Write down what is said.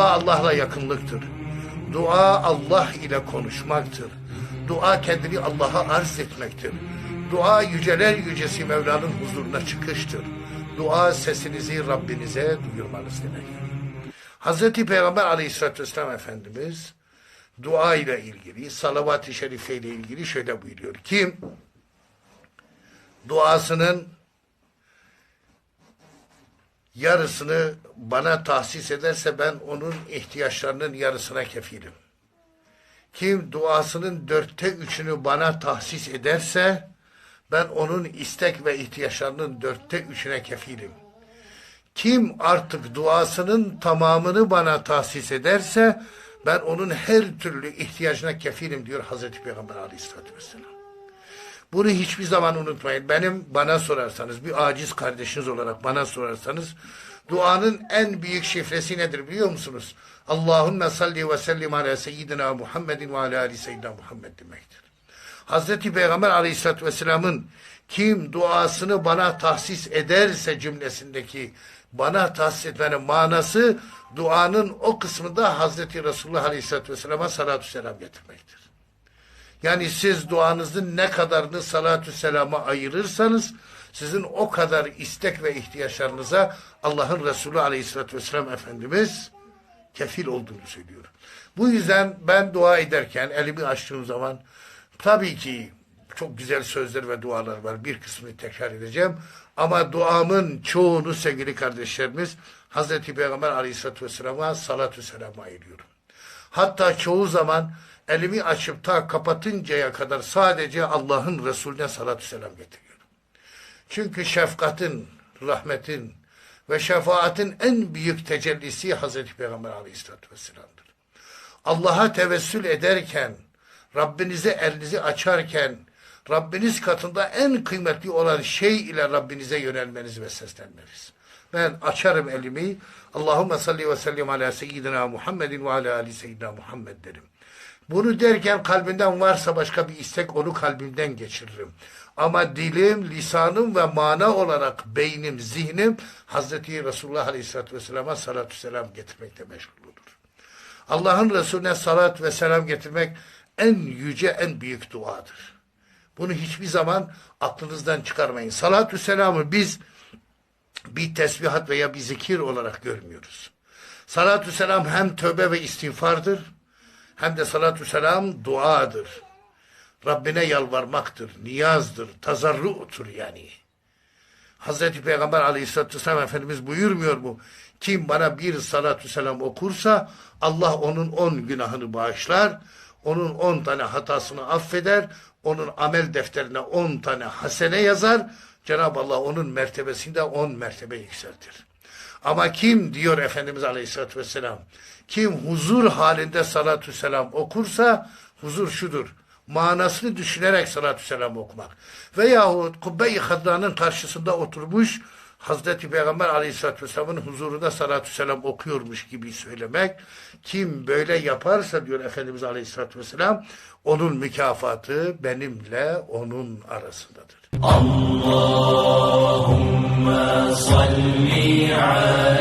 Allah'la yakınlıktır. Dua Allah ile konuşmaktır. Dua kendini Allah'a arz etmektir. Dua yüceler yücesi Mevla'nın huzuruna çıkıştır. Dua sesinizi Rabbinize duyurmanız demek. Hazreti Peygamber aleyhissalatü vesselam Efendimiz dua ile ilgili, salavat-ı şerife ile ilgili şöyle buyuruyor. Kim duasının yarısını bana tahsis ederse ben onun ihtiyaçlarının yarısına kefilim. Kim duasının dörtte üçünü bana tahsis ederse ben onun istek ve ihtiyaçlarının dörtte üçüne kefilim. Kim artık duasının tamamını bana tahsis ederse ben onun her türlü ihtiyacına kefilim diyor Hazreti Peygamber aleyhissalatü vesselam. Bunu hiçbir zaman unutmayın. Benim bana sorarsanız bir aciz kardeşiniz olarak bana sorarsanız duanın en büyük şifresi nedir biliyor musunuz? Allahümme salli ve sellim ala seyyidina Muhammedin ve ala ali seyyidina Muhammed demektir. Hazreti Peygamber aleyhissalatü vesselamın kim duasını bana tahsis ederse cümlesindeki bana tahsis etmenin manası duanın o kısmında Hazreti Resulullah aleyhissalatü vesselama salatü selam getirmektir. Yani siz duanızın ne kadarını salatü selama ayırırsanız sizin o kadar istek ve ihtiyaçlarınıza Allah'ın Resulü aleyhissalatü vesselam Efendimiz kefil olduğunu söylüyor. Bu yüzden ben dua ederken elimi açtığım zaman tabii ki çok güzel sözler ve dualar var. Bir kısmını tekrar edeceğim. Ama duamın çoğunu sevgili kardeşlerimiz Hazreti Peygamber aleyhissalatü vesselama salatü selama ayırıyorum. Hatta çoğu zaman elimi açıp ta kapatıncaya kadar sadece Allah'ın Resulüne salatü selam getiriyorum. Çünkü şefkatin, rahmetin ve şefaatin en büyük tecellisi Hazreti Peygamber aleyhissalatü vesselam'dır. Allah'a tevessül ederken, Rabbinize elinizi açarken, Rabbiniz katında en kıymetli olan şey ile Rabbinize yönelmeniz ve seslenmeniz. Ben açarım elimi. Allahümme salli ve sellim ala seyyidina Muhammedin ve ala ali seyyidina Muhammed derim. Bunu derken kalbinden varsa başka bir istek onu kalbimden geçiririm. Ama dilim, lisanım ve mana olarak beynim, zihnim Hazreti Resulullah Aleyhisselatü Vesselam'a salatü selam getirmekte meşguludur. Allah'ın Resulüne salat ve selam getirmek en yüce, en büyük duadır. Bunu hiçbir zaman aklınızdan çıkarmayın. Salatü selamı biz bir tesbihat veya bir zikir olarak görmüyoruz. Salatü selam hem tövbe ve istiğfardır hem de salatü selam duadır. Rabbine yalvarmaktır, niyazdır, tazarru'tur yani. Hazreti Peygamber aleyhissalatü vesselam Efendimiz buyurmuyor mu? Kim bana bir salatü selam okursa Allah onun on günahını bağışlar, onun on tane hatasını affeder, onun amel defterine on tane hasene yazar, Cenab-ı Allah onun mertebesinde on mertebe yükseltir. Ama kim diyor Efendimiz Aleyhisselatü Vesselam, kim huzur halinde salatü selam okursa huzur şudur. Manasını düşünerek salatü selam okumak. Veyahut kubbe-i hadda'nın karşısında oturmuş Hazreti Peygamber Aleyhisselatü Vesselam'ın huzurunda salatü selam okuyormuş gibi söylemek. Kim böyle yaparsa diyor Efendimiz Aleyhisselatü Vesselam onun mükafatı benimle onun arasındadır. Allahümme salli ala